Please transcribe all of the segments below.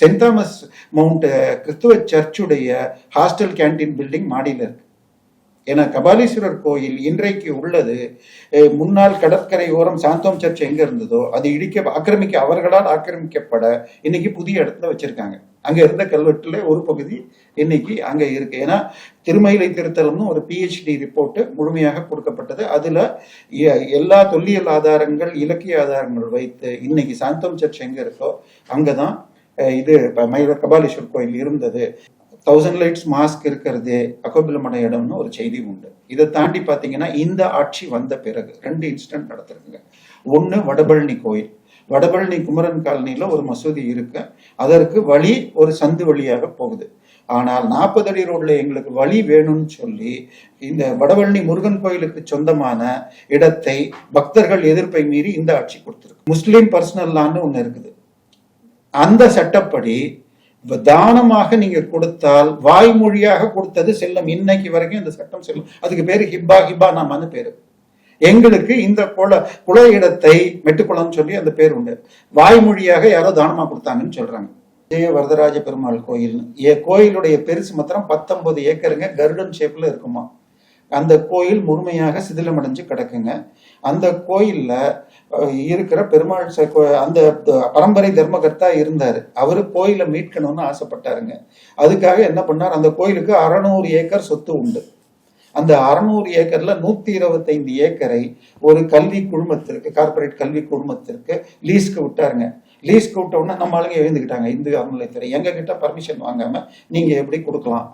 Send Thomas mount கிறிஸ்துவ சர்ச்சுடைய hostel canteen building மாடியில் இருக்கு. ஏன்னா கபாலீஸ்வரர் கோயில் இன்றைக்கு உள்ளது. முன்னாள் கடற்கரை ஓரம் சாந்தோம் சர்ச் எங்க இருந்ததோ அது இடிக்க ஆக்கிரமிக்க அவர்களால் ஆக்கிரமிக்கப்பட இன்னைக்கு புதிய இடத்துல வச்சிருக்காங்க. அங்க இருந்த கல்வெட்டுல ஒரு பகுதி இன்னைக்கு அங்க இருக்கு. ஏன்னா திருமயிலை திருத்தலம்னு ஒரு பிஹெச்டி ரிப்போர்ட் முழுமையாக கொடுக்கப்பட்டது. அதுல எ- எல்லா தொல்லியல் ஆதாரங்கள் இலக்கிய ஆதாரங்கள் வைத்து இன்னைக்கு சாந்தோம் சர்ச் எங்க இருக்கோ அங்கதான் இது ப- மயில கபாலீஸ்வர் கோயில் இருந்தது. தௌசண்ட் லைட்ஸ் மாஸ்க் இருக்கிறது அகோபிலமட இடம்னு ஒரு செய்தி உண்டு. இதை தாண்டி பார்த்தீங்கன்னா இந்த ஆட்சி வந்த பிறகு ரெண்டு இன்சிடென்ட் நடத்திருக்குங்க ஒன்று வடபழனி கோயில். வடபழனி குமரன் காலனியில் ஒரு மசூதி இருக்கு. அதற்கு வழி ஒரு சந்து வழியாக போகுது. ஆனால் நாற்பது அடி ரோட்ல எங்களுக்கு வழி வேணும்னு சொல்லி இந்த வடபழனி முருகன் கோயிலுக்கு சொந்தமான இடத்தை பக்தர்கள் எதிர்ப்பை மீறி இந்த ஆட்சி கொடுத்துருக்கு. முஸ்லீம் பர்சனல் லான்னு ஒன்று இருக்குது. அந்த சட்டப்படி இப்ப தானமாக நீங்க கொடுத்தால் வாய்மொழியாக கொடுத்தது செல்லும். இன்னைக்கு வரைக்கும் இந்த சட்டம் செல்லும். அதுக்கு பேரு ஹிப்பா ஹிப்பா நாமான்னு பேரு. எங்களுக்கு இந்த குல குல இடத்தை மெட்டுக்குளம்னு சொல்லி அந்த பேர் உண்டு. வாய்மொழியாக யாரோ தானமா கொடுத்தாங்கன்னு சொல்றாங்க. ஜெய வரதராஜ பெருமாள் கோயில். கோயிலுடைய பெருசு மாத்திரம் பத்தொன்பது ஏக்கருங்க கருடன் ஷேப்ல இருக்குமா? அந்த கோயில் முழுமையாக சிதிலமடைஞ்சு கிடக்குங்க. அந்த கோயில்ல இருக்கிற பெருமாள் அந்த பரம்பரை தர்மகர்த்தா இருந்தாரு. அவரு கோயிலை மீட்கணும்னு ஆசைப்பட்டாருங்க. அதுக்காக என்ன பண்ணார்? அந்த கோயிலுக்கு அறநூறு ஏக்கர் சொத்து உண்டு. அந்த அறநூறு ஏக்கர்ல நூத்தி இருபத்தைந்து ஏக்கரை ஒரு கல்வி குழுமத்திற்கு கார்ப்பரேட் கல்வி குழுமத்திற்கு லீஸ்க்கு விட்டாருங்க. லீஸ்க்கு விட்ட உடனே நம்ம ஆளுங்க எழுந்துக்கிட்டாங்க. இந்து அறநிலைத்துறை எங்க கிட்ட பர்மிஷன் வாங்காம நீங்க எப்படி கொடுக்கலாம்?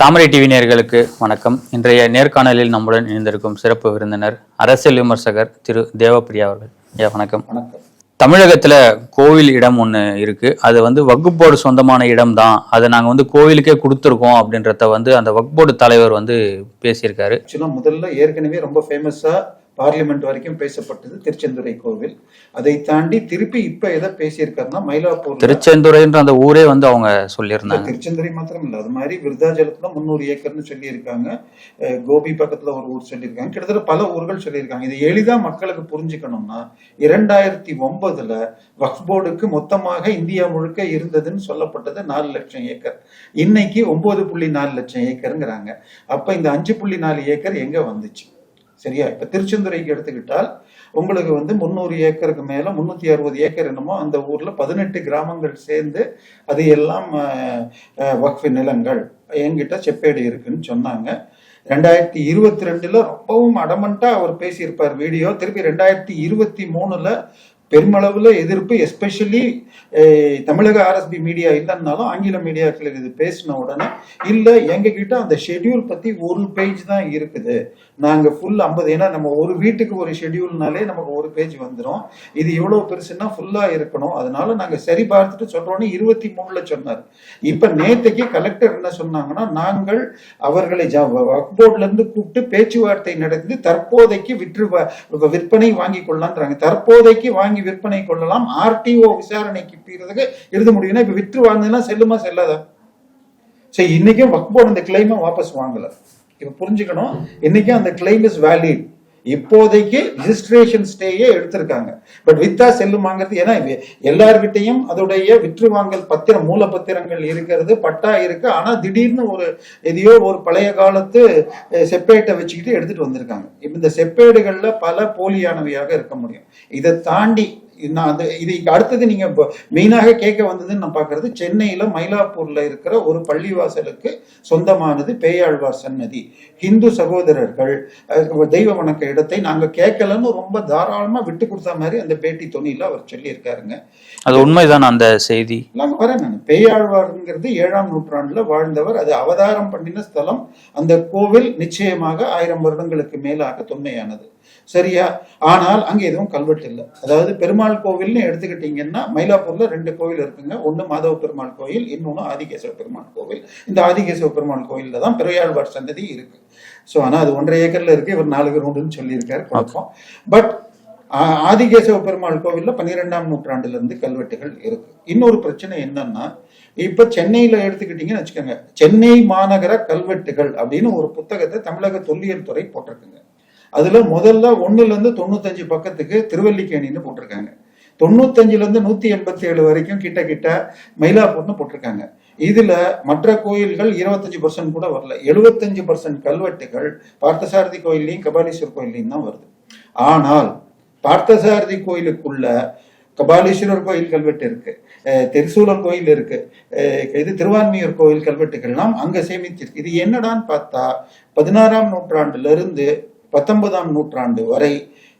தாமரை டிவி நேயர்களுக்கு வணக்கம். இன்றைய நேர்காணலில் நம்முடன் இணைந்திருக்கும் சிறப்பு விருந்தினர் அரசியல் விமர்சகர் திரு தேவப்பிரியா அவர்கள். ஐயா வணக்கம். வணக்கம். தமிழகத்துல கோவில் இடம் ஒண்ணு இருக்கு. அது வந்து வகுப்போடு சொந்தமான இடம் தான் அதை நாங்க வந்து கோவிலுக்கே கொடுத்துருக்கோம் அப்படின்றத வந்து அந்த வகுப்போடு தலைவர் வந்து பேசியிருக்காரு. முதல்ல ஏற்கனவே ரொம்ப ஃபேமஸா பார்லிமெண்ட் வரைக்கும் பேசப்பட்டது திருச்செந்துறை கோவில். அதை தாண்டி திருப்பி இப்ப எதை பேசியிருக்காருன்னா மயிலாப்பூர் திருச்செந்துறைன்ற அந்த ஊரே வந்து அவங்க சொல்லியிருந்தாங்க. திருச்செந்துறை மாத்திரம் இல்ல அது மாதிரி விருதாச்சலத்துல முந்நூறு ஏக்கர்னு சொல்லியிருக்காங்க. கோபி பக்கத்துல ஒரு ஊர் சொல்லியிருக்காங்க. கிட்டத்தட்ட பல ஊர்கள் சொல்லியிருக்காங்க. இது எளிதா மக்களுக்கு புரிஞ்சுக்கணும்னா இரண்டாயிரத்தி ஒன்பதுல வக்ஃப் போர்டுக்கு மொத்தமாக இந்தியா முழுக்க இருந்ததுன்னு சொல்லப்பட்டது நாலு லட்சம் ஏக்கர். இன்னைக்கு ஒன்பது புள்ளி நாலு லட்சம் ஏக்கருங்கிறாங்க. அப்ப இந்த அஞ்சு புள்ளி நாலு ஏக்கர் எங்க வந்துச்சு? சரியா? இப்ப திருச்செந்துறைக்கு எடுத்துக்கிட்டால் உங்களுக்கு வந்து முந்நூறு ஏக்கருக்கு மேல முன்னூத்தி அறுபது ஏக்கர் என்னமோ அந்த ஊர்ல பதினெட்டு கிராமங்கள் சேர்ந்து அது எல்லாம் அஹ், நிலங்கள். என்கிட்ட செப்பேடு இருக்குன்னு சொன்னாங்க. ரெண்டாயிரத்தி இருபத்தி ரெண்டுல ரொம்பவும் அடமண்டா அவர் பேசியிருப்பார் வீடியோ. திருப்பி ரெண்டாயிரத்தி இருபத்தி மூணுல பெருமளவுல எதிர்ப்பு எஸ்பெஷலி தமிழக ஆர்எஸ்பி மீடியா இல்லைன்னாலும் ஆங்கில மீடியாக்கள் இது பேசின உடனே இல்ல எங்ககிட்ட அந்த ஷெட்யூல் பத்தி ஒரு பேஜ் தான் இருக்குது. நாங்க ஃபுல் ஐம்பது ஏன்னா நம்ம ஒரு வீட்டுக்கு ஒரு ஷெட்யூல்னாலே நமக்கு ஒரு பேஜ் வந்துடும் இது இவ்வளவு பெருசுன்னா ஃபுல்லா இருக்கணும். அதனால நாங்க சரி பார்த்துட்டு சொல்றோம்னு இருபத்தி மூணுல சொன்னார். இப்ப நேற்றுக்கு கலெக்டர் என்ன சொன்னாங்கன்னா நாங்கள் அவர்களை போர்ட்ல இருந்து கூப்பிட்டு பேச்சுவார்த்தை நடத்தி தற்போதைக்கு விற்று வ- விற்பனை வாங்கி கொள்ளலான்றாங்க தற்போதைக்கு வாங்கி விற்பனை கொள்ளலாம். ஆர்டிஓ விசாரணைக்கு பீறதுக்கு எழுத முடியும்னா இப்ப விற்று வாங்கினா செல்லுமா செல்லாதா? சரி இன்னைக்கும் வக்ஃப் போர்டு அந்த கிளைமை வாபஸ் வாங்கல. இப்ப புரிஞ்சுக்கணும். இன்னைக்கு அந்த கிளைம் இஸ் வேலிட் இப்போதைக்கு ரிஜிஸ்ட்ரேஷன் ஸ்டேயே எடுத்திருக்காங்க. பட் வித்தா செல்லுமாங்கிறது ஏன்னா எல்லார்கிட்டையும் அதோடைய விற்று வாங்கல் பத்திரம் மூல பத்திரங்கள் இருக்கிறது பட்டா இருக்கு. ஆனா திடீர்னு ஒரு எதையோ ஒரு பழைய காலத்து செப்பேட்டை வச்சுக்கிட்டு எடுத்துட்டு வந்திருக்காங்க. இந்த செப்பேடுகள்ல பல போலியானவையாக இருக்க முடியும். இதை தாண்டி நான் அது இது அடுத்தது நீங்க மெயினாக கேட்க வந்ததுன்னு நான் பாக்குறது சென்னையில மயிலாப்பூர்ல இருக்கிற ஒரு பள்ளிவாசலுக்கு சொந்தமானது பேயாழ்வார் சன்னதி. ஹிந்து சகோதரர்கள் தெய்வ வணக்க இடத்தை நாங்க கேட்கலன்னு ரொம்ப தாராளமா விட்டு கொடுத்த மாதிரி அந்த பேட்டி தொனியில அவர் சொல்லியிருக்காருங்க. அது உண்மைதான் அந்த செய்தி? நாங்க வரேன் நான். பேயாழ்வார்ங்கிறது ஏழாம் நூற்றாண்டுல வாழ்ந்தவர். அது அவதாரம் பண்ணின ஸ்தலம். அந்த கோவில் நிச்சயமாக ஆயிரம் வருடங்களுக்கு மேலாக தொன்மையானது. சரியா? ஆனால் அங்க எதுவும் கல்வெட்டு இல்லை. அதாவது பெருமாள் கோவில்னு எடுத்துக்கிட்டீங்கன்னா மயிலாப்பூர்ல ரெண்டு கோவில் இருக்குங்க. ஒண்ணு மாதவ பெருமாள் கோயில் இன்னொன்னு ஆதிகேசவ பெருமாள் கோவில். இந்த ஆதிகேசவ பெருமாள் கோயில்ல தான் பெரியாழ்வார் சன்னதி இருக்கு. ஸோ ஆனா அது ஒன்றரை ஏக்கர்ல இருக்கு. இவர் நாலு கிரவுண்டுன்னு சொல்லியிருக்காரு குழப்பம். பட் ஆதிகேசவ பெருமாள் கோவில்ல பன்னிரெண்டாம் நூற்றாண்டுல இருந்து கல்வெட்டுகள் இருக்கு. இன்னொரு பிரச்சனை என்னன்னா இப்ப சென்னையில எடுத்துக்கிட்டீங்கன்னு வச்சுக்கோங்க. சென்னை மாநகர கல்வெட்டுகள் அப்படின்னு ஒரு புத்தகத்தை தமிழக தொல்லியல் துறை போட்டிருக்குங்க. அதுல முதல்ல ஒன்னுல இருந்து தொண்ணூத்தஞ்சு பக்கத்துக்கு திருவல்லிக்கேணின்னு போட்டிருக்காங்க. தொண்ணூத்தஞ்சுல இருந்து நூத்தி எண்பத்தி ஏழு வரைக்கும் கிட்ட கிட்ட மயிலாப்பூர்னு போட்டிருக்காங்க. இதுல மற்ற கோயில்கள் இருபத்தஞ்சு பர்சன்ட் கூட வரல. எழுபத்தஞ்சு பர்சன்ட் கல்வெட்டுகள் பார்த்தசாரதி கோயில்லையும் கபாலீஸ்வர் கோயில்லையும் தான் வருது. ஆனால் பார்த்தசாரதி கோயிலுக்குள்ள கபாலீஸ்வரர் கோயில் கல்வெட்டு இருக்கு. திருசூலர் கோயில் இருக்கு. இது திருவான்மியூர் கோயில் கல்வெட்டுகள்லாம் அங்க சேமிச்சிருக்கு. இது என்னடான்னு பார்த்தா பதினாறாம் நூற்றாண்டுல இருந்து பத்தொன்பதாம் நூற்றாண்டு வரை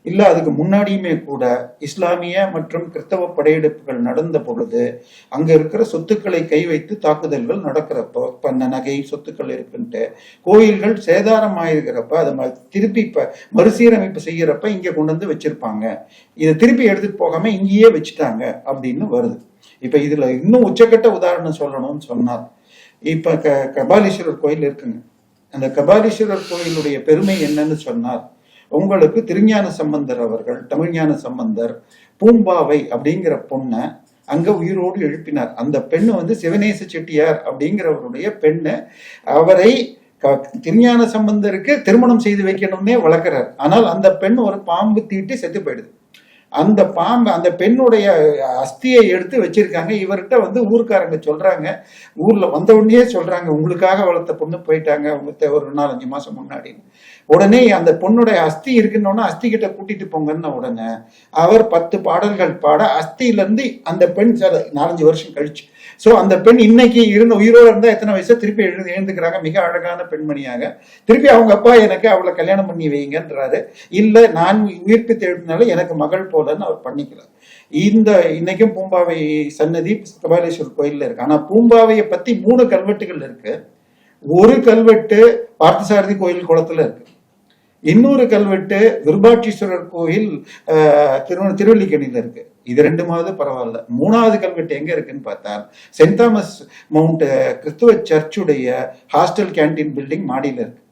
இல்ல அதுக்கு முன்னாடியுமே கூட இஸ்லாமிய மற்றும் கிறிஸ்தவ படையெடுப்புகள் நடந்த பொழுது அங்க இருக்கிற சொத்துக்களை கை வைத்து தாக்குதல்கள் நடக்கிறப்போ பண்ண நகை சொத்துக்கள் இருக்குன்ட்டு கோயில்கள் சேதாரம் ஆயிருக்கிறப்ப அதை ம- திருப்பி இப்ப மறுசீரமைப்பு செய்யறப்ப இங்க கொண்டு வந்து வச்சிருப்பாங்க. இதை திருப்பி எடுத்துட்டு போகாம இங்கேயே வச்சுட்டாங்க அப்படின்னு வருது. இப்ப இதுல இன்னும் உச்சக்கட்ட உதாரணம் சொல்லணும்னு சொன்னார் இப்ப க கபாலீஸ்வரர் கோயில் இருக்குங்க. அந்த கபாலீஸ்வரர் கோயிலுடைய பெருமை என்னன்னு சொன்னார் உங்களுக்கு திருஞான சம்பந்தர் அவர்கள் தமிழ்ஞான சம்பந்தர் பூம்பாவை அப்படிங்கிற பொண்ணை அங்க உயிரோடு எழுப்பினார். அந்த பெண்ணு வந்து சிவநேச செட்டியார் அப்படிங்கிறவருடைய பெண்ணு அவரை க- திருஞான சம்பந்தருக்கு திருமணம் செய்து வைக்கணும்னே வளர்க்கிறார். ஆனால் அந்த பெண் ஒரு பாம்பு தீட்டி செத்து போயிடுது. அந்த பாம்பு அந்த பெண்ணுடைய அஸ்தியை எடுத்து வச்சிருக்காங்க. இவர்கிட்ட வந்து ஊருக்காரங்க சொல்றாங்க. ஊர்ல வந்த உடனே சொல்றாங்க உங்களுக்காக வளர்த்த பொண்ணு போயிட்டாங்க உங்களுக்கு ஒரு நாலஞ்சு மாசம் முன்னாடி. உடனே அந்த பொண்ணுடைய அஸ்தி இருக்குன்னொன்னு அஸ்தி கிட்ட கூட்டிட்டு போங்கன்ன உடனே அவர் பத்து பாடல்கள் பாட அஸ்தியிலிருந்து அந்த பெண் சில நாலஞ்சு வருஷம் கழிச்சு சோ அந்த பெண் இன்னைக்கு இருந்த உயிரோடு இருந்தா எத்தனை வயசு? திருப்பி எழுந்து எழுந்துக்கிறாங்க. மிக அழகான பெண்மணியாக. திருப்பி அவங்க அப்பா எனக்கு அவளை கல்யாணம் பண்ணி வைங்கன்றாரு. இல்ல நான் உயிர்ப்பு தேடினால எனக்கு மகள் போலன்னு அவர் பண்ணிக்கலாம் இந்த இன்னைக்கும் பூம்பாவை சன்னதி கபாலீஸ்வரர் கோயில்ல இருக்கு. ஆனா பூம்பாவையை பத்தி மூணு கல்வெட்டுகள் இருக்கு. ஒரு கல்வெட்டு பார்த்தசாரதி கோயில் குளத்துல இருக்கு. இன்னொரு கல்வெட்டு விருபாட்சீஸ்வரர் கோயில் அஹ், திரு இருக்கு. இது ரெண்டுமாவது பரவாயில்ல. மூணாவது கல்வெட்டு எங்க இருக்குன்னு பார்த்தா சென்ட் தாமஸ் மவுண்ட் கிறிஸ்துவ சர்ச்சுடைய ஹாஸ்டல் கேண்டீன் பில்டிங் மாடியில் இருக்கு.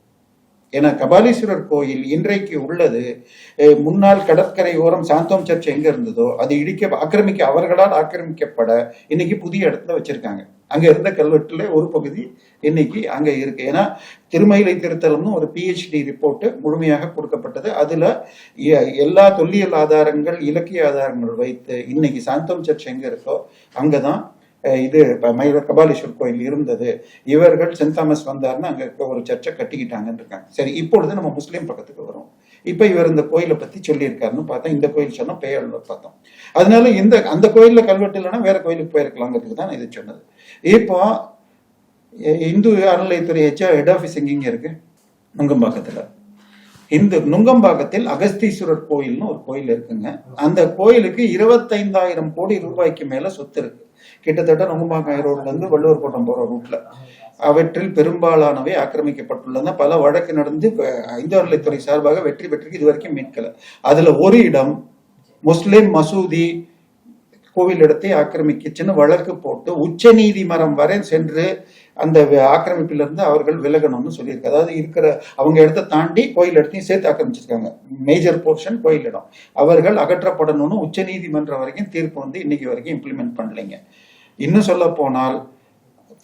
ஏன்னா கபாலீஸ்வரர் கோயில் இன்றைக்கு உள்ளது. முன்னாள் கடற்கரை ஓரம் சாந்தோம் சர்ச் எங்க இருந்ததோ அது இடிக்க ஆக்கிரமிக்க அவர்களால் ஆக்கிரமிக்கப்பட இன்னைக்கு புதிய இடத்துல வச்சிருக்காங்க. அங்க இருந்த கல்வெட்டுல ஒரு பகுதி இன்னைக்கு அங்க இருக்கு. ஏன்னா திருமயிலை திருத்தலம்னு ஒரு பிஹெச்டி ரிப்போர்ட் முழுமையாக கொடுக்கப்பட்டது. அதுல எ- எல்லா தொல்லியல் ஆதாரங்கள் இலக்கிய ஆதாரங்கள் வைத்து இன்னைக்கு சாந்தோம் சர்ச் எங்க இருக்கோ அங்கதான் இது ப- மயில கபாலீஸ்வர் கோயில் இருந்தது. இவர்கள் சென்ட் தாமஸ் வந்தார்னு அங்க ஒரு சர்ச்சை கட்டிக்கிட்டாங்கன்னு இருக்காங்க. சரி இப்பொழுது நம்ம முஸ்லீம் பக்கத்துக்கு வரும். இப்ப இவர் இந்த கோயிலை பத்தி சொல்லியிருக்காருன்னு பார்த்தா இந்த கோயில் சொன்னா பெயர் பார்த்தோம். அதனால இந்த அந்த கோயிலில் கல்வெட்டு இல்லைன்னா வேற கோயிலுக்கு போயிருக்கலாங்கிறதுக்கு தான் இது சொன்னது. இப்போ இந்து அறநிலையத்துறை ஹெச்ஆர் ஹெட் ஆஃபீஸ் எங்கெங்க இருக்கு? நுங்கம்பாக்கத்துல. இந்த நுங்கம்பாக்கத்தில் அகஸ்தீஸ்வரர் கோயில்னு ஒரு கோயில் இருக்குங்க. அந்த கோயிலுக்கு இருபத்தைந்தாயிரம் கோடி ரூபாய்க்கு மேல சொத்து இருக்கு. கிட்டத்தட்ட நுங்கம்பாக்கம் ரோட்ல இருந்து வள்ளுவர் கோட்டம் போகிற ரூட்டில் அவற்றில் பெரும்பாலானவை ஆக்கிரமிக்கப்பட்டுள்ளன. பல வழக்கு நடந்து அஹ், சார்பாக வெற்றி பெற்றிருக்கு. இது வரைக்கும் மீட்கலை. அதில் ஒரு இடம் முஸ்லிம் மசூதி கோவில் இடத்தை ஆக்கிரமிக்குச்சுன்னு வழக்கு போட்டு உச்ச நீதிமன்றம் வரை சென்று அந்த ஆக்கிரமிப்பிலிருந்து அவர்கள் விலகணும்னு சொல்லியிருக்கு. அதாவது இருக்கிற அவங்க இடத்த தாண்டி கோயில் இடத்தையும் சேர்த்து ஆக்கிரமிச்சிருக்காங்க. மேஜர் போர்ஷன் கோயில் இடம். அவர்கள் அகற்றப்படணும்னு உச்ச நீதிமன்றம் வரைக்கும் தீர்ப்பு வந்து இன்னைக்கு வரைக்கும் இம்ப்ளிமெண்ட் பண்ணலைங்க. இன்னும் சொல்ல போனால்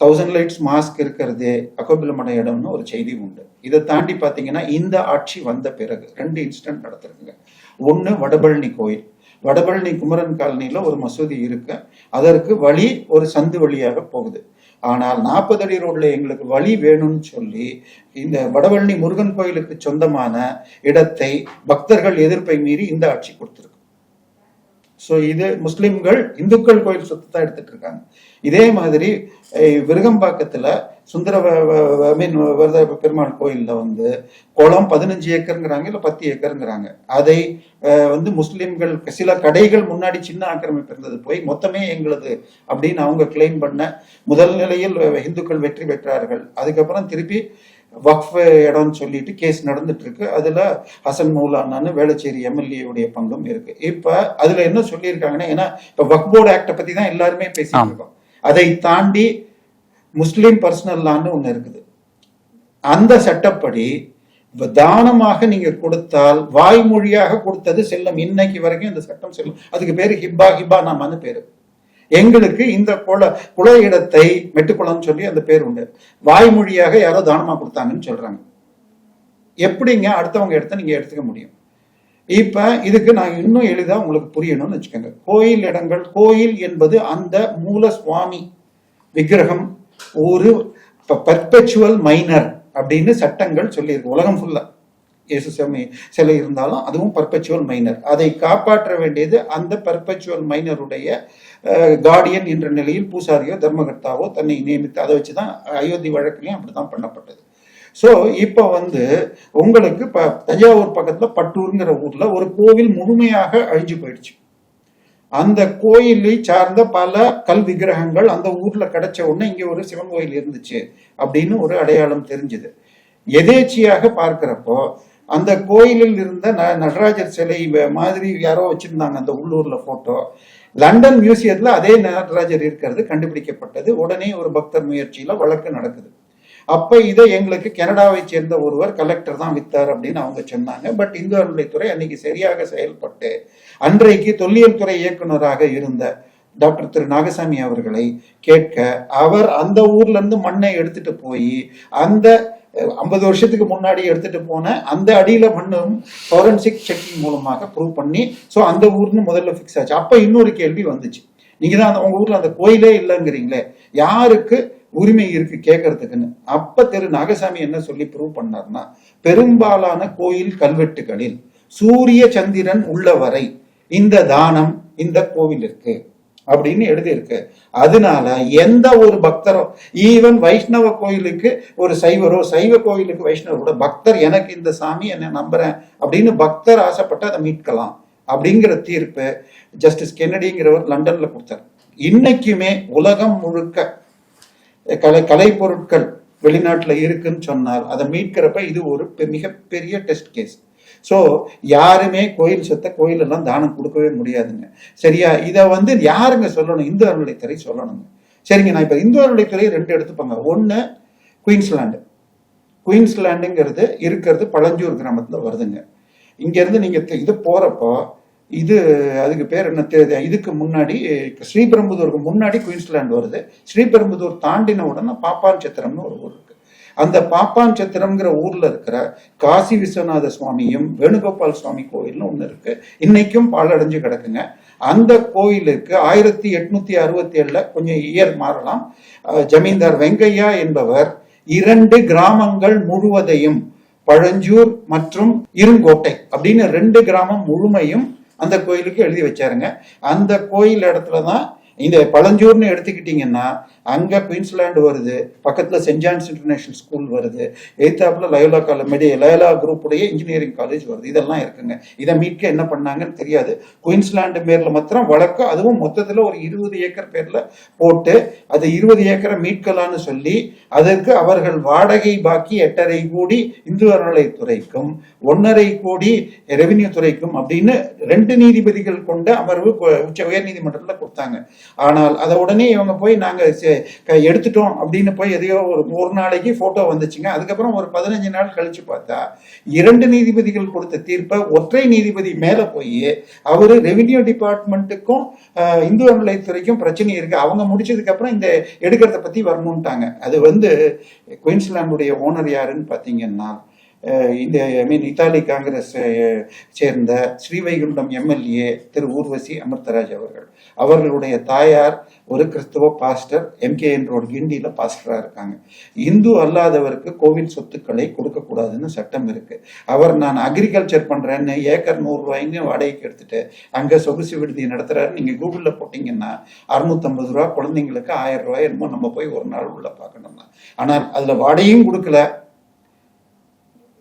தௌசண்ட் லைட்ஸ் மாஸ்க் இருக்கிறது அகோபிலமட இடம்னு ஒரு செய்தி உண்டு. இதை தாண்டி பார்த்தீங்கன்னா இந்த ஆட்சி வந்த பிறகு ரெண்டு இன்சிடென்ட் நடந்திருக்குங்க. ஒன்று வடபழனி கோயில். வடபழனி குமரன் காலனியில் ஒரு மசூதி இருக்கு. அதற்கு வழி ஒரு சந்து வழியாக போகுது. ஆனால் நாற்பது அடி ரோட்ல எங்களுக்கு வழி வேணும்னு சொல்லி இந்த வடபழனி முருகன் கோயிலுக்கு சொந்தமான இடத்தை பக்தர்கள் எதிர்ப்பை மீறி இந்த ஆட்சி கொடுத்துருக்கு. ஸோ இது முஸ்லிம்கள் இந்துக்கள் கோயில் சொத்து தான் எடுத்துட்டு இருக்காங்க இதே மாதிரி விருகம்பாக்கத்துல சுந்தர வ- மீன் வரத பெருமாள் கோயில்ல வந்து குளம் பதினஞ்சு ஏக்கருங்கிறாங்க இல்ல பத்து ஏக்கருங்கிறாங்க. அதை வந்து முஸ்லிம்கள் சில கடைகள் முன்னாடி சின்ன ஆக்கிரமிப்பு இருந்தது. போய் மொத்தமே எங்களது அப்படின்னு அவங்க கிளைம் பண்ண முதல் நிலையில் இந்துக்கள் வெற்றி பெற்றார்கள். அதுக்கப்புறம் திருப்பி வக்ஃப் இடம்னு சொல்லிட்டு கேஸ் நடந்துட்டு இருக்கு அதுல ஹசன் மௌலானான்னு வேளச்சேரி எம்எல்ஏ உடைய பங்கும் இருக்கு. இப்ப அதுல என்ன சொல்லியிருக்காங்கன்னா ஏன்னா இப்ப வக்ஃப் போர்டு ஆக்ட பத்தி தான் எல்லாருமே பேசிட்டு. இருக்கோம். அதை தாண்டி முஸ்லிம் பர்சனல் லான்னு ஒண்ணு இருக்குது. அந்த சட்டப்படி தானமாக நீங்க கொடுத்தால் வாய்மொழியாக கொடுத்தது செல்லும். இன்னைக்கு வரைக்கும் இந்த சட்டம் செல்லும். அதுக்கு பேரு ஹிப்பா ஹிபா நாமான்னு பேரு. எங்களுக்கு இந்த குல குல இடத்தை மெட்டுக்குளம்னு சொல்லி அந்த பேர் உண்டு. வாய்மொழியாக யாரோ தானமா கொடுத்தாங்கன்னு சொல்றாங்க. எப்படிங்க அடுத்தவங்க இடத்த நீங்க எடுத்துக்க முடியும்? இப்ப இதுக்கு நான் இன்னும் எளிதா உங்களுக்கு புரியணும்னு வச்சுக்கோங்க. கோயில் இடங்கள் கோயில் என்பது அந்த மூல சுவாமி விக்கிரகம் ஒரு பர்பெச்சுவல் மைனர் அப்படின்னு சட்டங்கள் சொல்லியிருக்கு. உலகம் ஃபுல்லா இயேசு சாமி சிலை இருந்தாலும் அதுவும் பர்பச்சுவல் மைனர் அதை காப்பாற்ற வேண்டியது அந்த பர்பச்சுவல் மைனருடைய கார்டியன் என்ற நிலையில் பூசாரியோ தர்மகர்த்தாவோ தன்னை நியமித்து அதை வச்சுதான் அயோத்தி வழக்கிலையும் அப்படிதான் பண்ணப்பட்டது. ஸோ இப்போ வந்து உங்களுக்கு இப்போ தஞ்சாவூர் பக்கத்தில் பட்டூருங்கிற ஊரில் ஒரு கோவில் முழுமையாக அழிஞ்சு போயிடுச்சு. அந்த கோயிலை சார்ந்த பல கல் விக்கிரகங்கள் அந்த ஊர்ல கிடைச்ச உடனே இங்க ஒரு சிவன் கோயில் இருந்துச்சு அப்படின்னு ஒரு அடையாளம் தெரிஞ்சுது. எதேச்சியாக பார்க்கிறப்போ அந்த கோயிலில் இருந்த ந- நடராஜர் சிலை மாதிரி யாரோ வச்சிருந்தாங்க அந்த உள்ளூர்ல போட்டோ லண்டன் மியூசியத்துல அதே நடராஜர் இருக்கிறது கண்டுபிடிக்கப்பட்டது. உடனே ஒரு பக்தர் முயற்சியில வழக்கு நடக்குது. அப்ப இதை எங்களுக்கு கனடாவை சேர்ந்த ஒருவர் கலெக்டர் தான் வித்தார் அப்படின்னு அவங்க சொன்னாங்க. பட் இந்து அறநிலைத்துறை அன்னைக்கு சரியாக செயல்பட்டு அன்றைக்கு தொல்லியல் துறை இயக்குனராக இருந்த டாக்டர் திரு நாகசாமி அவர்களை கேட்க அவர் அந்த ஊர்ல இருந்து மண்ணை எடுத்துட்டு போய் அந்த ஐம்பது வருஷத்துக்கு முன்னாடி எடுத்துட்டு போன அந்த அடியில மண்ணும் ஃபாரன்சிக் செக்கிங் மூலமாக ப்ரூவ் பண்ணி ஸோ அந்த ஊர்னு முதல்ல ஃபிக்ஸ் ஆச்சு. அப்போ இன்னொரு கேள்வி வந்துச்சு. நீங்க தான் அந்த- உங்க ஊர்ல அந்த கோயிலே இல்லைங்கிறீங்களே யாருக்கு உரிமை இருக்கு கேட்கறதுக்குன்னு அப்ப திரு நாகசாமி என்ன சொல்லி ப்ரூவ் பண்ணார்னா பெரும்பாலான கோயில் கல்வெட்டுகளில் சூரிய சந்திரன் உள்ள வரை இந்த தானம் இந்த கோவில் இருக்கு அப்படின்னு எழுதியிருக்கு. அதனால எந்த ஒரு பக்தரோ ஈவன் வைஷ்ணவ கோயிலுக்கு ஒரு சைவரோ சைவ கோயிலுக்கு வைஷ்ணவரோட பக்தர் எனக்கு இந்த சாமி என்ன நம்புறேன் அப்படின்னு பக்தர் ஆசைப்பட்டு அதை மீட்கலாம் அப்படிங்கிற தீர்ப்பு ஜஸ்டிஸ் கென்னடிங்கிறவர் லண்டன்ல கொடுத்தார். இன்னைக்குமே உலகம் முழுக்க கலை கலை பொருட்கள் வெளிநாட்டுல இருக்குன்னு சொன்னால் அதை மீட்கிறப்ப இது ஒரு பெ- மிகப்பெரிய டெஸ்ட் கேஸ். ஸோ யாருமே கோயில் சொத்தை கோயிலெல்லாம் தானம் கொடுக்கவே முடியாதுங்க. சரியா? இதை வந்து யாருங்க சொல்லணும்? இந்து அறநிலைத்துறை சொல்லணுங்க. சரிங்க நான் இப்போ இந்து அறநிலைத்துறை ரெண்டு எடுத்துப்பாங்க. ஒன்று குயின்ஸ்லாண்டு. குயின்ஸ்லாண்டுங்கிறது இருக்கிறது பழஞ்சூர் கிராமத்தில் வருதுங்க. இங்கேருந்து நீங்கள் இது போகிறப்போ இது அதுக்கு பேர் என்ன தெரியுது இதுக்கு முன்னாடி ஸ்ரீபெரும்புதூருக்கு முன்னாடி குயின்ஸ்லாந்து வருது. ஸ்ரீபெரும்புதூர் தாண்டின உடனே பாப்பான் சித்திரம்னு ஒரு ஊர். அந்த பாப்பான் சத்திரம்ங்கிற ஊர்ல இருக்கிற காசி விஸ்வநாத சுவாமியும் வேணுகோபால் சுவாமி கோயில்னு ஒண்ணு இருக்கு. இன்னைக்கும் பாலடைஞ்சு கிடக்குங்க. அந்த கோயிலுக்கு ஆயிரத்தி எட்நூத்தி அறுபத்தி ஏழுல கொஞ்சம் இயர் மாறலாம். ஜமீன்தார் வெங்கையா என்பவர் இரண்டு கிராமங்கள் முழுவதையும் பழஞ்சூர் மற்றும் இருங்கோட்டை அப்படின்னு ரெண்டு கிராமம் முழுமையும் அந்த கோயிலுக்கு எழுதி வச்சாருங்க. அந்த கோயில் இடத்துல தான் இந்த பழஞ்சூர்னு எடுத்துக்கிட்டீங்கன்னா அங்க குயின்ஸ்லாண்டு வருது பக்கத்துல சென்ட் ஜான்ஸ் இன்டர்நேஷனல் ஸ்கூல் வருது எய்த்தாப்புல லயோலா காலேஜ் மெடி லயோலா குரூப்புடைய இன்ஜினியரிங் காலேஜ் வருது. இதெல்லாம் இருக்குங்க. இதை மீட்க என்ன பண்ணாங்கன்னு தெரியாது. குயின்ஸ்லாண்டு பேர்ல மாத்திரம் வழக்கு அதுவும் மொத்தத்துல ஒரு இருபது ஏக்கர் பேர்ல போட்டு அது இருபது ஏக்கரை மீட்கலான்னு சொல்லி அதற்கு அவர்கள் வாடகை பாக்கி எட்டரை கோடி இந்து அறநிலைத்துறைக்கும் ஒன்னரை கோடி ரெவென்யூ துறைக்கும் அப்படின்னு ரெண்டு நீதிபதிகள் கொண்ட அமர்வு உச்ச உயர் நீதிமன்றத்துல கொடுத்தாங்க. ஆனால் அதை உடனே இவங்க போய் நாங்கள் எடுத்துட்டோம் அப்படின்னு போய் எதையோ ஒரு ஒரு நாளைக்கு ஃபோட்டோ வந்துச்சுங்க. அதுக்கப்புறம் ஒரு பதினஞ்சு நாள் கழிச்சு பார்த்தா இரண்டு நீதிபதிகள் கொடுத்த தீர்ப்பை ஒற்றை நீதிபதி மேலே போய் அவர் ரெவின்யூ டிபார்ட்மெண்ட்டுக்கும் இந்து அறநிலையத்துறைக்கும் பிரச்சனை இருக்கு. அவங்க முடிச்சதுக்கப்புறம் இந்த எடுக்கிறத பற்றி வரணுன்ட்டாங்க அது வந்து குயின்ஸ்லாண்டுடைய ஓனர் யாருன்னு பார்த்தீங்கன்னா இந்த ஐ மீன் இத்தாலி காங்கிரஸ் சேர்ந்த ஸ்ரீவைகுண்டம் எம்எல்ஏ திரு ஊர்வசி அமிர்தராஜ் அவர்கள். அவர்களுடைய தாயார் ஒரு கிறிஸ்தவ பாஸ்டர் எம்கேஎன் ரோடு கிண்டியில பாஸ்டராக இருக்காங்க. இந்து அல்லாதவருக்கு கோவில் சொத்துக்களை கொடுக்கக்கூடாதுன்னு சட்டம் இருக்கு. அவர் நான் அக்ரிகல்ச்சர் பண்ணுறேன்னு ஏக்கர் நூறு வாடகைக்கு எடுத்துட்டு அங்கே சொகுசு விடுதி நடத்துகிறாரு நீங்கள் கூகுளில் போட்டிங்கன்னா அறுநூத்தம்பது ரூபா குழந்தைங்களுக்கு ஆயிரம் ரூபாய் என்னமோ நம்ம போய் ஒரு நாள் உள்ள பார்க்கணும்னா. ஆனால் அதில் வாடகையும் கொடுக்கல.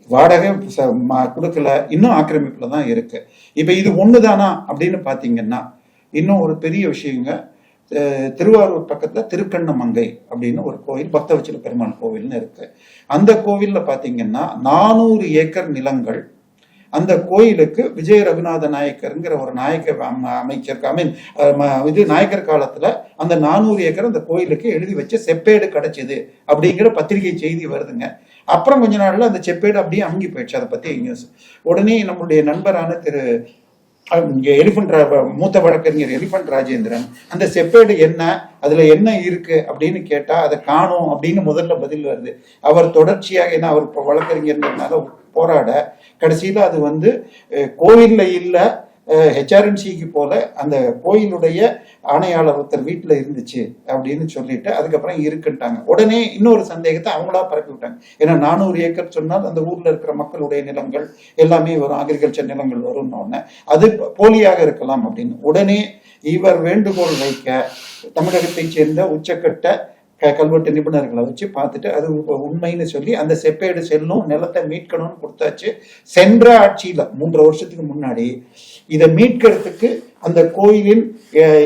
வாடகை ச- கொடுக்கல. இன்னும் ஆக்கிரமிப்புல தான் இருக்கு. இப்ப இது ஒண்ணுதானா அப்படின்னு பாத்தீங்கன்னா இன்னும் ஒரு பெரிய விஷயங்க திருவாரூர் பக்கத்துல திருக்கண்ணமங்கை அப்படின்னு ஒரு கோயில் பக்தவச்சல பெருமாள் கோவில்னு இருக்கு. அந்த கோவில்ல பாத்தீங்கன்னா நானூறு ஏக்கர் நிலங்கள் அந்த கோயிலுக்கு விஜய ரகுநாத நாயக்கருங்கிற ஒரு நாயக்க அமைச்சர் ஐ மீன் இது நாயக்கர் காலத்துல அந்த நானூறு ஏக்கர் அந்த கோயிலுக்கு எழுதி வச்சு செப்பேடு கிடைச்சது அப்படிங்கிற பத்திரிகை செய்தி வருதுங்க. அப்புறம் கொஞ்ச நாள்ல அந்த செப்பேடு அப்படியே அமுங்கி போயிடுச்சு அதை பத்தி நியூஸ் உடனே நம்மளுடைய நண்பரான திரு எலிபண்ட் ரா- மூத்த வழக்கறிஞர் எலிபண்ட் ராஜேந்திரன் அந்த செப்பேடு என்ன அதுல என்ன இருக்கு அப்படின்னு கேட்டா அதை காணும் அப்படின்னு முதல்ல பதில் வருது. அவர் தொடர்ச்சியாக ஏன்னா அவர் இப்போ வழக்கறிஞர்னால போராட கடைசியில அது வந்து அஹ், கோயில்ல ஹெச்ஆர்என்சிக்கு போல அந்த கோயிலுடைய ஆணையாளர் ஒருத்தர் வீட்டில் இருந்துச்சு அப்படின்னு சொல்லிட்டு அதுக்கப்புறம் இருக்குன்ட்டாங்க. உடனே இன்னொரு சந்தேகத்தை அவங்களா பரப்பி விட்டாங்க. ஏன்னா நானூறு ஏக்கர் சொன்னால் அந்த ஊர்ல இருக்கிற மக்களுடைய நிலங்கள் எல்லாமே வரும் அக்ரிகல்ச்சர் நிலங்கள் வரும்னு. உடனே அது போலியாக இருக்கலாம் அப்படின்னு. உடனே இவர் வேண்டுகோள் வைக்க தமிழகத்தைச் சேர்ந்த உச்சக்கட்ட க- கல்வெட்டு நிபுணர்களை வச்சு பார்த்துட்டு அது உண்மைன்னு சொல்லி அந்த செப்பேடு செல்லும் நிலத்தை மீட்கணும்னு கொடுத்தாச்சு. சென்ற ஆட்சியில மூன்றரை வருஷத்துக்கு முன்னாடி இதை மீட்கிறதுக்கு அந்த கோயிலின்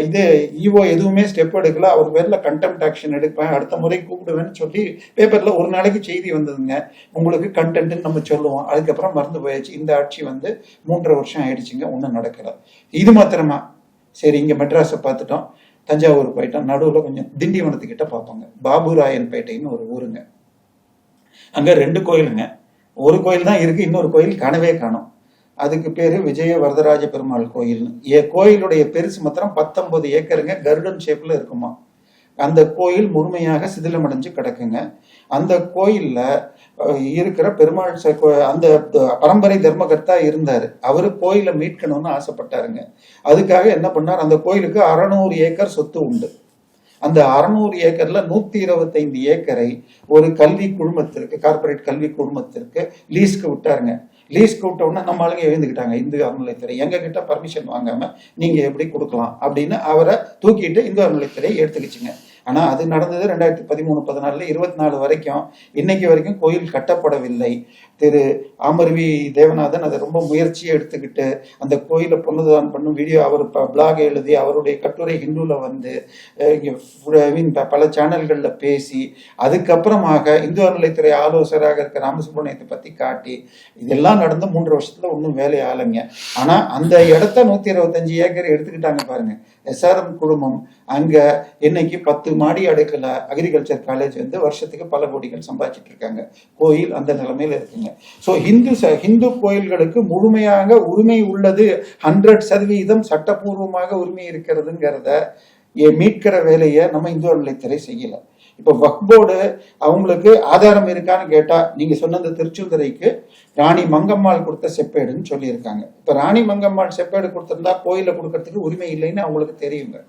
இது ஈவோ எதுவுமே ஸ்டெப் எடுக்கல. அவர் பேர்ல கண்டெம்ட் ஆக்ஷன் எடுப்பேன். அடுத்த முறை கூப்பிடுவேன்னு சொல்லி பேப்பர்ல ஒரு நாளைக்கு செய்தி வந்ததுங்க. உங்களுக்கு கண்டென்ட்னு நம்ம சொல்லுவோம். அதுக்கப்புறம் மறந்து போயாச்சு. இந்த ஆட்சி வந்து மூன்றரை வருஷம் ஆயிடுச்சுங்க. ஒன்றும் நடக்கல. இது மாத்திரமா. சரி இங்க மெட்ராஸை பார்த்துட்டோம். தஞ்சாவூர் போயிட்டோம். நடுவில் கொஞ்சம் திண்டிவனத்துக்கிட்ட பார்ப்பாங்க. பாபுராயன்பேட்டைன்னு ஒரு ஊருங்க. அங்க ரெண்டு கோயிலுங்க. ஒரு கோயில் தான் இருக்கு. இன்னொரு கோயில் காணவே காணோம். அதுக்கு பேரு விஜய வரதராஜ பெருமாள் கோயில்னு ஏ கோயிலுடைய பெருசு மாத்திரம் பத்தொன்பது ஏக்கருங்க கருடன் ஷேப்ல இருக்குமா. அந்த கோயில் முழுமையாக சிதிலமடைஞ்சு கிடக்குங்க. அந்த கோயில்ல இருக்கிற பெருமாள் அந்த பரம்பரை தர்மகர்த்தா இருந்தாரு. அவரு கோயிலை மீட்கணும்னு ஆசைப்பட்டாருங்க. அதுக்காக என்ன பண்ணார்? அந்த கோயிலுக்கு அறநூறு ஏக்கர் சொத்து உண்டு. அந்த அறுநூறு ஏக்கர்ல நூத்தி இருபத்தைந்து ஏக்கரை ஒரு கல்வி குழுமத்திற்கு கார்ப்பரேட் கல்வி குழுமத்திற்கு லீஸ்க்கு விட்டாருங்க. லீஸ் விட்ட உடனே நம்ம ஆளுங்க எழுந்துக்கிட்டாங்க. இந்து அறநிலைத்துறை எங்க கிட்ட பர்மிஷன் வாங்காம நீங்க எப்படி கொடுக்கலாம் அப்படின்னு அவரை தூக்கிட்டு இந்து அறநிலைத்துறை எடுத்துக்கிச்சுங்க. ஆனா அது நடந்தது ரெண்டாயிரத்தி பதிமூணு பதினாலுல இருபத்தி நாலு வரைக்கும். இன்னைக்கு வரைக்கும் கோயில் கட்டப்படவில்லை. திரு ஆமர்வி தேவநாதன் அதை ரொம்ப முயற்சியை எடுத்துக்கிட்டு அந்த கோயிலை பொண்ணுதான் பண்ணும் வீடியோ அவர் பிளாக் எழுதி அவருடைய கட்டுரை ஹிந்துல வந்து ப- பல சேனல்கள்ல பேசி அதுக்கப்புறமாக இந்து அறநிலைத்துறை ஆலோசகராக இருக்க ராமசுப்ரமணியத்தை பத்தி காட்டி இதெல்லாம் நடந்து மூன்று வருஷத்துல ஒன்றும் வேலை ஆளுங்க ஆனா அந்த இடத்த நூத்தி இருபத்தஞ்சு ஏக்கர் எடுத்துக்கிட்டாங்க பாருங்க. எஸ்ஆர்எம் குடும்பம் அங்க இன்னைக்கு பத்து மாடி அடுக்கல அக்ரிகல்ச்சர் காலேஜ் வந்து வருஷத்துக்கு பல கோடிகள் சம்பாதிச்சிட்டு இருக்காங்க. கோயில் அந்த நிலைமையில இருக்குங்க. ஸோ ஹிந்து ஹிந்து கோயில்களுக்கு முழுமையாக உரிமை உள்ளது. ஹண்ட்ரட் சதவீதம் சட்டப்பூர்வமாக உரிமை இருக்கிறதுங்கிறத மீட்கிற வேலையை நம்ம இந்து அறநிலைத்துறை செய்யல. இப்போ வக்ஃப் போர்டு அவங்களுக்கு ஆதாரம் இருக்கான்னு கேட்டா நீங்க சொன்ன அந்த திருச்செந்துறைக்கு ராணி மங்கம்மாள் கொடுத்த செப்பேடுன்னு சொல்லியிருக்காங்க. இப்ப ராணி மங்கம்மாள் செப்பேடு கொடுத்திருந்தா கோயில கொடுக்கறதுக்கு உரிமை இல்லைன்னு அவங்களுக்கு தெரியுங்க.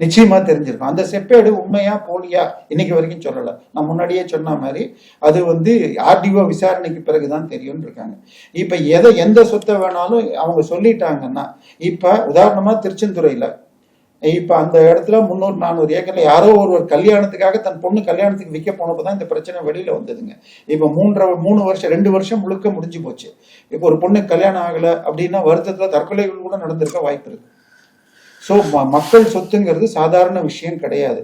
நிச்சயமா தெரிஞ்சிருக்கும். அந்த செப்பேடு உண்மையா போலியா இன்னைக்கு வரைக்கும் சொல்லல. நான் முன்னாடியே சொன்ன மாதிரி அது வந்து ஆர்டிஓ விசாரணைக்கு பிறகுதான் தெரியும்னு இருக்காங்க. இப்ப எதை எந்த சொத்தை வேணாலும் அவங்க சொல்லிட்டாங்கன்னா இப்ப உதாரணமா திருச்செந்துறையில இப்ப அந்த இடத்துல முந்நூறு நானூறு ஏக்கர்ல யாரோ ஒருவர் கல்யாணத்துக்காக தன் பொண்ணு கல்யாணத்துக்கு விற்க போனப்பதான் இந்த பிரச்சனை வெளியில வந்ததுங்க. இப்ப மூன்றரை மூணு வருஷம் ரெண்டு வருஷம் முழுக்க முடிஞ்சு போச்சு. இப்ப ஒரு பொண்ணு கல்யாணம் ஆகல அப்படின்னா வருத்தத்துல தற்கொலைகள் கூட நடந்திருக்க வாய்ப்பு இருக்கு. ஸோ மக்கள் சொத்துங்கிறது சாதாரண விஷயம் கிடையாது.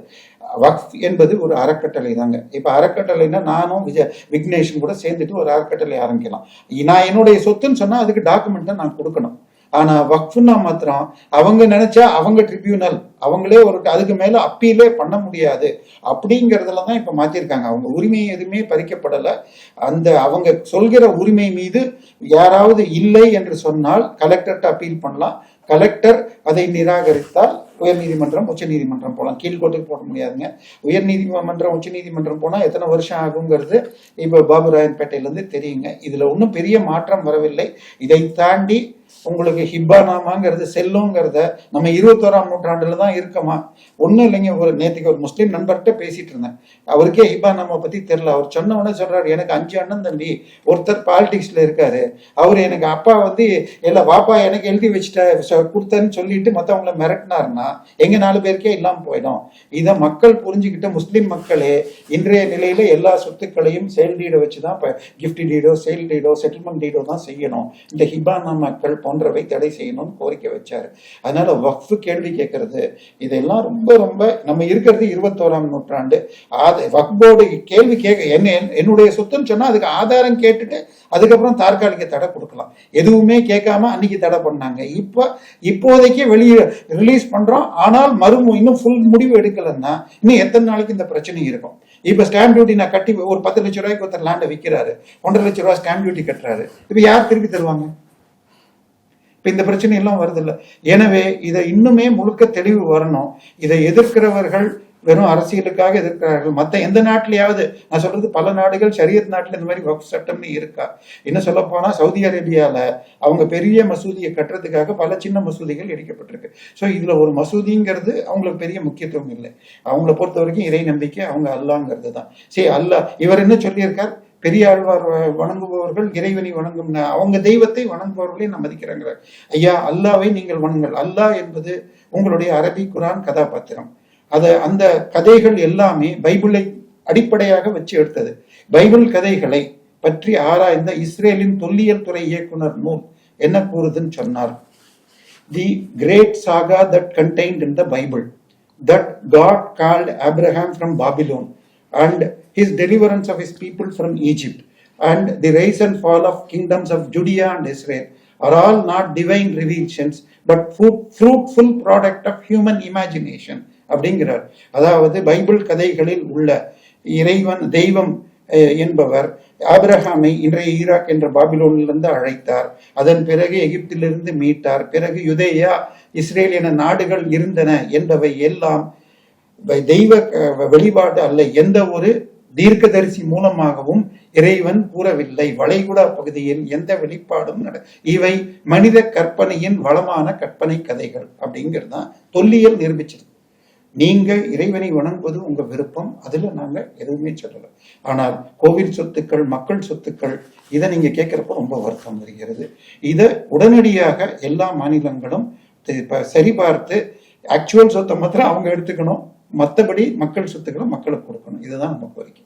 வக்ஃப் என்பது ஒரு அறக்கட்டளை தாங்க இப்போ அறக்கட்டளைன்னா நானும் விஜய் விக்னேஷும் கூட சேர்ந்துட்டு ஒரு அறக்கட்டளை ஆரம்பிக்கலாம். நான் என்னுடைய சொத்துன்னு சொன்னால் அதுக்கு டாக்குமெண்ட் தான் நான் கொடுக்கணும். ஆனால் வக்ஃப்னா மாத்திரம் அவங்க நினைச்சா அவங்க ட்ரிபியூனல் அவங்களே ஒரு அதுக்கு மேலே அப்பீலே பண்ண முடியாது. அப்படிங்கிறதுல தான் இப்போ மாற்றிருக்காங்க அவங்க உரிமை எதுவுமே பறிக்கப்படலை. அந்த அவங்க சொல்கிற உரிமை மீது யாராவது இல்லை என்று சொன்னால் கலெக்டர்கிட்ட அப்பீல் பண்ணலாம். கலெக்டர் அதை நிராகரித்தால் உயர்நீதிமன்றம் உச்சநீதிமன்றம் போகலாம் கீழ்கோட்டுக்கு போட முடியாதுங்க. உயர்நீதிமன்றம் உச்சநீதிமன்றம் போனா எத்தனை வருஷம் ஆகுங்கிறது இப்ப பாபுராயன்பேட்டையிலேருந்து தெரியுங்க. இதுல ஒன்றும் பெரிய மாற்றம் வரவில்லை. இதை தாண்டி உங்களுக்கு ஹிப்பானாமாங்கிறது செல்லுங்கிறத நம்ம இருபத்தோராம் நூற்றாண்டுல தான் இருக்கமா? ஒன்றும் இல்லைங்க. ஒரு நேற்றுக்கு ஒரு முஸ்லீம் நண்பர்கிட்ட பேசிட்டு இருந்தேன். அவருக்கே ஹிப்பானாமா பத்தி தெரியல. அவர் சொன்ன உடனே சொல்றாரு எனக்கு அஞ்சு அண்ணன் தம்பி. ஒருத்தர் பாலிடிக்ஸ்ல இருக்காரு. அவர் எனக்கு அப்பா வந்து எல்லாம் வாப்பா எனக்கு எழுதி வச்சுட்ட சொ- கொடுத்தேன்னு சொல்லிட்டு மற்றவங்களை மிரட்டினாருன்னா எங்க நாலு பேருக்கே இல்லாம போயிடும். இதை மக்கள் புரிஞ்சுக்கிட்ட முஸ்லீம் மக்களே இன்றைய நிலையில எல்லா சொத்துக்களையும் சேல் டீடை வச்சுதான் இப்ப கிஃப்ட் டீடோ சேல் டீடோ செட்டில்மெண்ட் டீடோ தான் செய்யணும். இந்த ஹிபானா மக்கள் போன்றவை தடை செய்யணும்னு கோரிக்கை வச்சாரு. அதனால வக்ஃபு கேள்வி கேட்கறது இதெல்லாம் ரொம்ப ரொம்ப நம்ம இருக்கிறது இருபத்தோராம் நூற்றாண்டு. ஆத- வக்ஃப் கேள்வி கேட்க என்ன என்னுடைய சொத்துன்னு சொன்னா அதுக்கு ஆதாரம் கேட்டுட்டு அதுக்கப்புறம் தற்காலிக தடை கொடுக்கலாம். எதுவுமே கேட்காம அன்னைக்கு தடை பண்ணாங்க. இப்போ இப்போதைக்கு வெளியே ரிலீஸ் பண்றோம். ஆனால் மறுமு இன்னும் ஃபுல் முடிவு எடுக்கலன்னா இன்னும் எத்தனை நாளைக்கு இந்த பிரச்சனை இருக்கும்? இப்ப ஸ்டாம்ப் டியூட்டி நான் கட்டி ஒரு பத்து லட்ச ரூபாய்க்கு ஒருத்தர் லேண்டை விற்கிறாரு ஒன்றரை லட்ச ரூபாய் ஸ்டாம்ப் டியூட்டி கட்டுறாரு. இப்ப யார் திருப்பி தருவாங்க? இப்ப இந்த பிரச்சனை எல்லாம் எனவே இதை இன்னுமே முழுக்க தெளிவு வரணும். இதை எதிர்க்கிறவர்கள் வெறும் அரசியலுக்காக எதிர்க்கிறார்கள். மத்த எந்த நாட்டிலேயாவது நான் சொல்றது பல நாடுகள் ஷரியத் நாட்டில் இந்த மாதிரி வக்ஃப் சட்டம்னு இருக்கா? இன்னும் சொல்ல போனா சவுதி அரேபியால அவங்க பெரிய மசூதியை கட்டுறதுக்காக பல சின்ன மசூதிகள் இடிக்கப்பட்டிருக்கு. ஸோ இதுல ஒரு மசூதிங்கிறது அவங்களுக்கு பெரிய முக்கியத்துவம் இல்லை. அவங்கள பொறுத்த வரைக்கும் இறை நம்பிக்கை அவங்க அல்லாங்கிறது தான் சரி அல்லாஹ் இவர் என்ன சொல்லியிருக்கார்? பெரியாழ்வார் வ- வணங்குபவர்கள் இறைவனை வணங்கும் அவங்க தெய்வத்தை வணங்குபவர்களே நான் மதிக்கிறாங்க ஐயா அல்லாவை நீங்கள் வணங்குங்கள் அல்லாஹ் என்பது உங்களுடைய அரபி குரான் கதாபாத்திரம். அத அந்த கதைகள் எல்லாமே பைபிளை அடிப்படையாக வச்சு எடுத்தது. பைபிள் கதைகளை பற்றி ஆராய்ந்த இஸ்ரேலின் தொல்லியல் துறை இயக்குனர் நூல் என்ன கூறுதுன்னு சொன்னார். The great saga that contained in the Bible that God called Abraham from Babylon and his deliverance of his people from Egypt and the rise and fall of kingdoms of Judea and Israel are all not divine revelations but fruitful product of human imagination அப்படிங்கிறார் அதாவது Bible கதைகளில் உள்ள இறைவன் தெய்வம் என்பவர் ஆபிரகாமை இன்றைய Iraq என்ற பாபிலோனிலிருந்து அழைத்தார் அதன் பிறகு எகிப்திலிருந்து மீட்டார் பிறகு யுதேயா இஸ்ரேல் என நாடுகள் இருந்தன என்பவை எல்லாம் தெய்வ அஹ், வெளிப்பாடு அல்ல எந்த ஒரு தீர்க்கதரிசி மூலமாகவும் இறைவன் கூறவில்லை. வளைகுடா பகுதியில் எந்த வெளிப்பாடும் நட இவை மனித கற்பனையின் வளமான கற்பனை கதைகள் அப்படிங்கிறது தான் தொல்லியல் நிரூபிச்சிருக்கு நீங்கள் இறைவனை வணங்குவது உங்க விருப்பம். அதுல நாங்க எதுவுமே சொல்லல. ஆனால் கோவில் சொத்துக்கள் மக்கள் சொத்துக்கள் இதை நீங்க கேட்கிறப்ப ரொம்ப வருத்தம் வருகிறது. இதை உடனடியாக எல்லா மாநிலங்களும் சரிபார்த்து ஆக்சுவல் சொத்தை மாத்திரம் அவங்க எடுத்துக்கணும். மற்றபடி மக்கள் சொத்துக்களை மக்களுக்கு கொடுக்கணும். இதுதான் நம்ம கோரிக்கை.